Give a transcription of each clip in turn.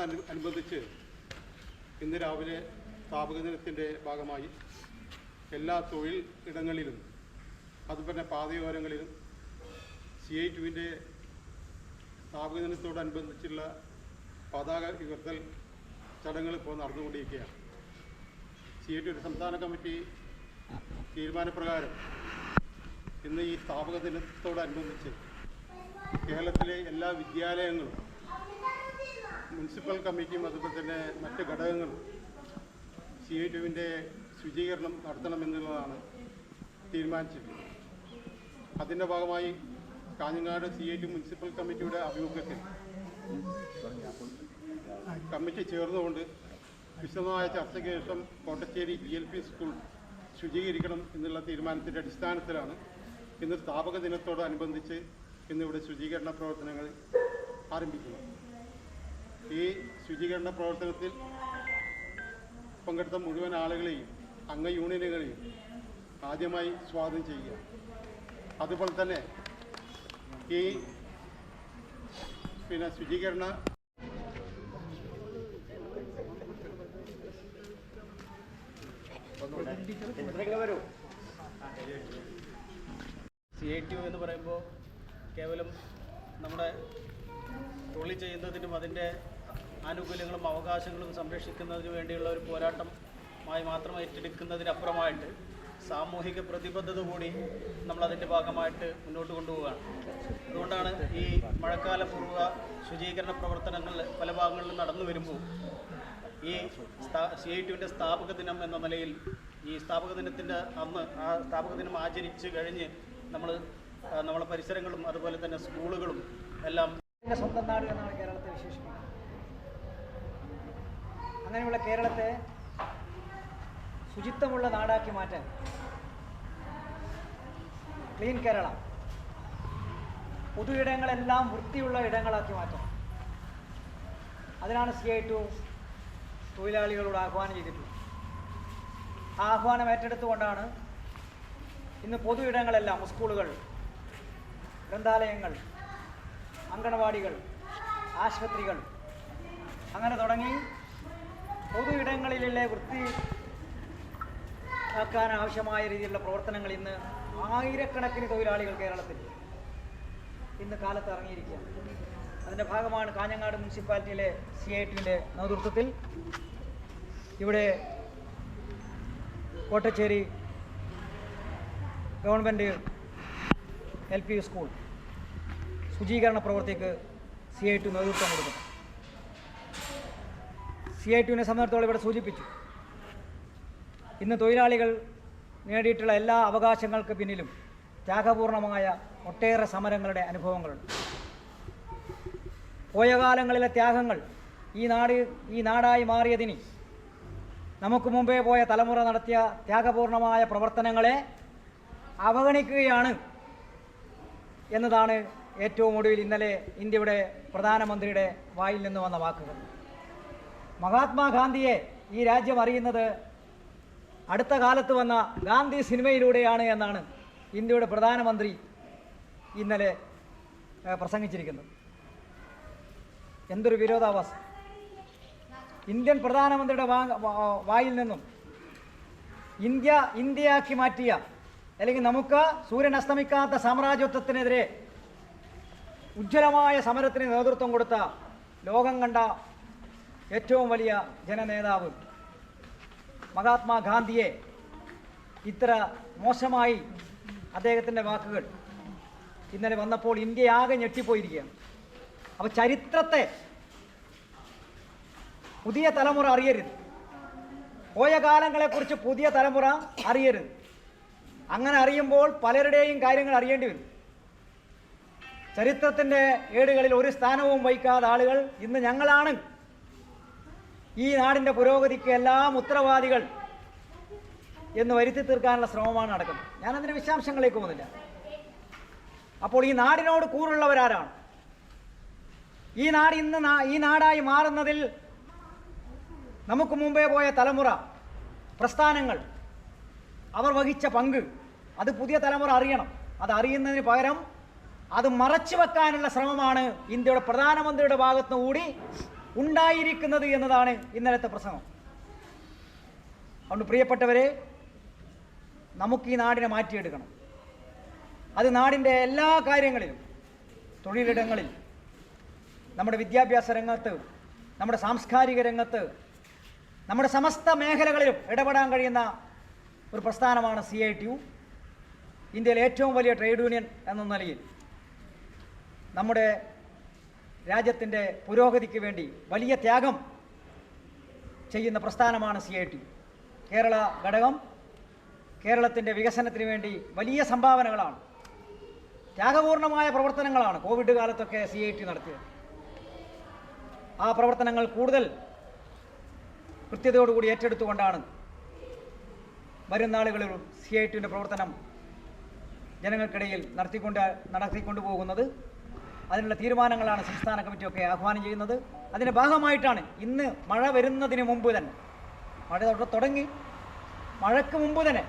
അനുബന്ധിച്ച് ഇന്ന് രാവിലെ സ്ഥാപക ദിനത്തിന്റെ ഭാഗമായി എല്ലാ തൊഴിൽ ഇടങ്ങളിലും അതുപോലെ പാതയോരങ്ങളിലും സി ഐ ടുവിന്റെ സ്ഥാപക ദിനത്തോടനുബന്ധിച്ചുള്ള പതാക ഉയർത്തൽ ചടങ്ങുകൾ ഇപ്പോൾ നടന്നുകൊണ്ടിരിക്കുകയാണ്. സി ഐ ടി ഒരു സംസ്ഥാന കമ്മിറ്റി തീരുമാനപ്രകാരം ഇന്ന് ഈ സ്ഥാപക ദിനത്തോടനുബന്ധിച്ച് കേരളത്തിലെ എല്ലാ വിദ്യാലയങ്ങളും മുനിസിപ്പൽ കമ്മിറ്റിയും അതുപോലെ തന്നെ മറ്റ് ഘടകങ്ങളും സി ഐ ടുവിന്റെ ശുചീകരണം നടത്തണമെന്നുള്ളതാണ് തീരുമാനിച്ചിട്ടുള്ളത്. അതിന്റെ ഭാഗമായി Kanhangad C I T municipal കമ്മിറ്റിയുടെ ആഭിമുഖ്യത്തിൽ കമ്മിറ്റി ചേർന്നുകൊണ്ട് വിശദമായ ചർച്ചയ്ക്ക് ശേഷം Kottacheri G L P school ശുചീകരിക്കണം എന്നുള്ള തീരുമാനത്തിന്റെ അടിസ്ഥാനത്തിലാണ് ഇന്ന് സ്ഥാപക ദിനത്തോടനുബന്ധിച്ച് ഇന്നിവിടെ ശുചീകരണ പ്രവർത്തനങ്ങൾ ആരംഭിക്കുന്നത്. ഈ ശുചീകരണ പ്രവർത്തനത്തിൽ പങ്കെടുത്ത മുഴുവൻ ആളുകളെയും അംഗ യൂണിയനുകളെയും ആദ്യമായി സ്വാഗതം ചെയ്യുക. അതുപോലെ തന്നെ ഈ പിന്നെ ശുചീകരണ സി ഐ ടി യു എന്ന് പറയുമ്പോൾ കേവലം നമ്മുടെ തൊഴിൽ ചെയ്യുന്നതിനും അതിന്റെ ആനുകൂല്യങ്ങളും അവകാശങ്ങളും സംരക്ഷിക്കുന്നതിന് വേണ്ടിയുള്ള ഒരു പോരാട്ടമായി മാത്രം ഏറ്റെടുക്കുന്നതിനപ്പുറമായിട്ട് സാമൂഹിക പ്രതിബദ്ധത കൂടി നമ്മളതിന്റെ ഭാഗമായിട്ട് മുന്നോട്ട് കൊണ്ടുപോവുകയാണ്. അതുകൊണ്ടാണ് ഈ മഴക്കാല പൂർവ ശുചീകരണ പ്രവർത്തനങ്ങൾ പല ഭാഗങ്ങളിലും നടന്നു വരുമ്പോൾ ഈ സി ഐ ടിയുടെ സ്ഥാപക ദിനം എന്ന നിലയിൽ ഈ സ്ഥാപക ദിനത്തിന്റെ അന്ന് ആ സ്ഥാപക ദിനം ആചരിച്ച് കഴിഞ്ഞ് നമ്മൾ നമ്മളെ പരിസരങ്ങളും അതുപോലെ തന്നെ സ്കൂളുകളും എല്ലാം സ്വന്തം നാട് എന്നാണ് കേരളത്തെ വിശേഷിപ്പിക്കുന്നത്. അങ്ങനെയുള്ള കേരളത്തെ ശുചിത്വമുള്ള നാടാക്കി മാറ്റാൻ. ക്ലീൻ കേരള. പൊതു ഇടങ്ങളെല്ലാം വൃത്തിയുള്ള ഇടങ്ങളാക്കി മാറ്റാൻ അതിനാണ് സി ഐ ടു തൊഴിലാളികളോട് ആഹ്വാനം ചെയ്തിട്ടുള്ളത്. ആ ആഹ്വാനം ഏറ്റെടുത്തുകൊണ്ടാണ് ഇന്ന് പൊതു ഇടങ്ങളെല്ലാം സ്കൂളുകൾ ഗ്രന്ഥാലയങ്ങൾ അങ്കണവാടികൾ ആശുപത്രികൾ അങ്ങനെ തുടങ്ങി പൊതു ഇടങ്ങളിലെ വൃത്തി ആക്കാൻ ആവശ്യമായ രീതിയിലുള്ള പ്രവർത്തനങ്ങൾ ഇന്ന് ആയിരക്കണക്കിന് തൊഴിലാളികൾ കേരളത്തിൽ ഇന്ന് കാലത്ത് ഇറങ്ങിയിരിക്കുകയാണ്. അതിന്റെ ഭാഗമാണ് കാഞ്ഞങ്ങാട് മുനിസിപ്പാലിറ്റിയിലെ സി ഐ ടിന്റെ നേതൃത്വത്തിൽ ഇവിടെ Kottacheri government L P school ശുചീകരണ പ്രവൃത്തിക്ക് സി ഐ ടി നേതൃത്വം കൊടുക്കുന്നു. സി ഐ ടിനെ സംബന്ധിച്ചിടത്തോളം ഇവിടെ സൂചിപ്പിച്ചു. ഇന്ന് തൊഴിലാളികൾ നേടിയിട്ടുള്ള എല്ലാ അവകാശങ്ങൾക്ക് പിന്നിലും ത്യാഗപൂർണമായ ഒട്ടേറെ സമരങ്ങളുടെ അനുഭവങ്ങളുണ്ട്. പോയ കാലങ്ങളിലെ ത്യാഗങ്ങൾ ഈ നാട് ഈ നാടായി മാറിയതിന് നമുക്ക് മുമ്പേ പോയ തലമുറ നടത്തിയ ത്യാഗപൂർണമായ പ്രവർത്തനങ്ങളെ അവഗണിക്കുകയാണ് എന്നതാണ് ഏറ്റവും ഒടുവിൽ ഇന്നലെ ഇന്ത്യയുടെ പ്രധാനമന്ത്രിയുടെ വായിൽ നിന്ന് വന്ന വാക്കുകൾ. മഹാത്മാഗാന്ധിയെ ഈ രാജ്യം അറിയുന്നത് അടുത്ത കാലത്ത് വന്ന ഗാന്ധി സിനിമയിലൂടെയാണ് എന്നാണ് ഇന്ത്യയുടെ പ്രധാനമന്ത്രി ഇന്നലെ പ്രസംഗിച്ചിരിക്കുന്നത്. എന്തൊരു വിരോധാഭാസം. ഇന്ത്യൻ പ്രധാനമന്ത്രിയുടെ വായിൽ നിന്നും ഇന്ത്യ ഇന്ത്യയാക്കി മാറ്റിയ അല്ലെങ്കിൽ നമുക്ക് സൂര്യൻ അസ്തമിക്കാത്ത സാമ്രാജ്യത്വത്തിനെതിരെ ഉജ്ജ്വലമായ സമരത്തിന് നേതൃത്വം കൊടുത്ത ലോകം കണ്ട ഏറ്റവും വലിയ ജനനേതാവ് മഹാത്മാഗാന്ധിയെ ഇത്ര മോശമായി അദ്ദേഹത്തിന്റെ വാക്കുകൾ ഇന്നലെ വന്നപ്പോൾ ഇന്ത്യ ആകെ ഞെട്ടിപ്പോയിരിക്കുകയാണ്. അപ്പോൾ ചരിത്രത്തെ പുതിയ തലമുറ അറിയരുത്. പോയ കാലങ്ങളെക്കുറിച്ച് പുതിയ തലമുറ അറിയരുത്. അങ്ങനെ അറിയുമ്പോൾ പലരുടെയും കാര്യങ്ങൾ അറിയേണ്ടി വരും. ചരിത്രത്തിന്റെ ഏടുകളിൽ ഒരു സ്ഥാനവും വഹിക്കാത്ത ആളുകൾ ഇന്ന് ഞങ്ങളാണ്. ഈ നാടിന്റെ പുരോഗതിക്ക് എല്ലാം ഉത്തരവാദികൾ എന്ന് വരുത്തി തീർക്കാനുള്ള ശ്രമമാണ് നടക്കുന്നത്. ഞാനതിന്റെ വിശദാംശങ്ങളിലേക്ക് പോകുന്നില്ല. അപ്പോൾ ഈ നാടിനോട് കൂറുള്ളവരാരാണ്? ഈ നാട് ഇന്ന് ഈ നാടായി മാറുന്നതിൽ നമുക്ക് മുമ്പേ പോയ തലമുറ പ്രസ്ഥാനങ്ങൾ അവർ വഹിച്ച പങ്ക് അത് പുതിയ തലമുറ അറിയണം. അത് അറിയുന്നതിന് പകരം അത് മറച്ചു വെക്കാനുള്ള ശ്രമമാണ് ഇന്ത്യയുടെ പ്രധാനമന്ത്രിയുടെ ഭാഗത്തുനിന്ന് കൂടി ഉണ്ടായിരിക്കുന്നത് എന്നതാണ് ഇന്നലത്തെ പ്രസംഗം. അതുകൊണ്ട് പ്രിയപ്പെട്ടവരെ നമുക്ക് ഈ നാടിനെ മാറ്റിയെടുക്കണം. അത് നാടിന്റെ എല്ലാ കാര്യങ്ങളിലും തൊഴിലിടങ്ങളിൽ നമ്മുടെ വിദ്യാഭ്യാസ രംഗത്ത് നമ്മുടെ സാംസ്കാരിക രംഗത്ത് നമ്മുടെ സമസ്ത മേഖലകളിലും ഇടപെടാൻ കഴിയുന്ന ഒരു പ്രസ്ഥാനമാണ് സി ഐ ടി യു. ഇന്ത്യയിലെ ഏറ്റവും വലിയ ട്രേഡ് യൂണിയൻ എന്ന നിലയിൽ നമ്മുടെ രാജ്യത്തിന്റെ പുരോഗതിക്ക് വേണ്ടി വലിയ ത്യാഗം ചെയ്യുന്ന പ്രസ്ഥാനമാണ് സി ഐ ടി. കേരള ഘടകം കേരളത്തിന്റെ വികസനത്തിന് വേണ്ടി വലിയ സംഭാവനകളാണ്. ത്യാഗപൂർണമായ പ്രവർത്തനങ്ങളാണ് കോവിഡ് കാലത്തൊക്കെ സി ഐ ടി നടത്തിയത്. ആ പ്രവർത്തനങ്ങൾ കൂടുതൽ കൃത്യതയോടുകൂടി ഏറ്റെടുത്തുകൊണ്ടാണ് വരും നാളുകളിൽ സി ഐ ടിയുടെ പ്രവർത്തനം ജനങ്ങൾക്കിടയിൽ നടത്തിക്കൊണ്ട് നടത്തിക്കൊണ്ടു പോകുന്നത് അതിനുള്ള തീരുമാനങ്ങളാണ് സംസ്ഥാന കമ്മിറ്റിയൊക്കെ ആഹ്വാനം ചെയ്യുന്നത്. അതിന്റെ ഭാഗമായിട്ടാണ് ഇന്ന് മഴ വരുന്നതിന് മുമ്പ് തന്നെ. മഴ തൊട്ട് തുടങ്ങി. മഴയ്ക്ക് മുമ്പ് തന്നെ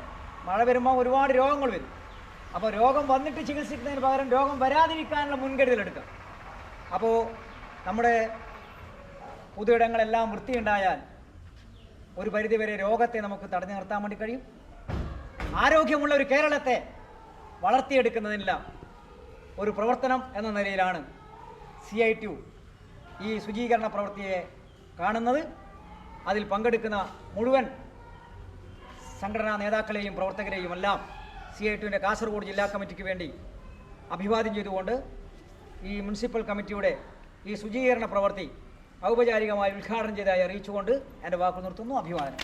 മഴ വരുമ്പോൾ ഒരുപാട് രോഗങ്ങൾ വരും. അപ്പോൾ രോഗം വന്നിട്ട് ചികിത്സിക്കുന്നതിന് പകരം രോഗം വരാതിരിക്കാനുള്ള മുൻകരുതലെടുക്കുക അപ്പോൾ നമ്മുടെ പൊതുയിടങ്ങളെല്ലാം വൃത്തിയുണ്ടായാൽ ഒരു പരിധിവരെ രോഗത്തെ നമുക്ക് തടഞ്ഞു നിർത്താൻ വേണ്ടി കഴിയും. ആരോഗ്യമുള്ള ഒരു കേരളത്തെ വളർത്തിയെടുക്കുന്നതിനുള്ള ഒരു പ്രവർത്തനം എന്ന നിലയിലാണ് സി ഐ ടി ഈ ശുചീകരണ പ്രവൃത്തിയെ കാണുന്നത്. അതിൽ പങ്കെടുക്കുന്ന മുഴുവൻ സംഘടനാ നേതാക്കളെയും പ്രവർത്തകരെയും എല്ലാം സി ഐ ടുവിന്റെ കാസർഗോഡ് ജില്ലാ കമ്മിറ്റിക്ക് വേണ്ടി അഭിവാദ്യം ചെയ്തുകൊണ്ട് ഈ മുനിസിപ്പൽ കമ്മിറ്റിയുടെ ഈ ശുചീകരണ പ്രവൃത്തി ഔപചാരികമായി ഉദ്ഘാടനം ചെയ്തതായി അറിയിച്ചുകൊണ്ട് എന്റെ വാക്കുകൾ നിർത്തുന്നു. അഭിവാദനം.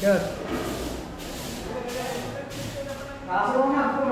Good. Kaso na po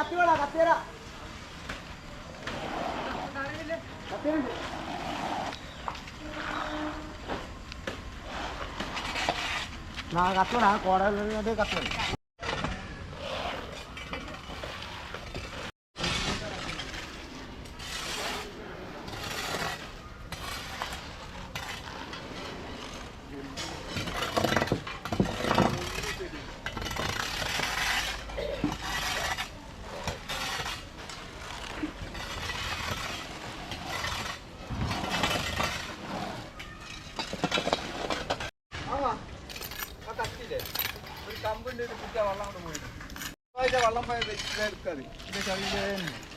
കത്തിയോടാ കത്തിയരാ കത്തിയുണ്ട് കത്തോടാ കോടതി കത്തോട് Rafael de Cercari, de Caribe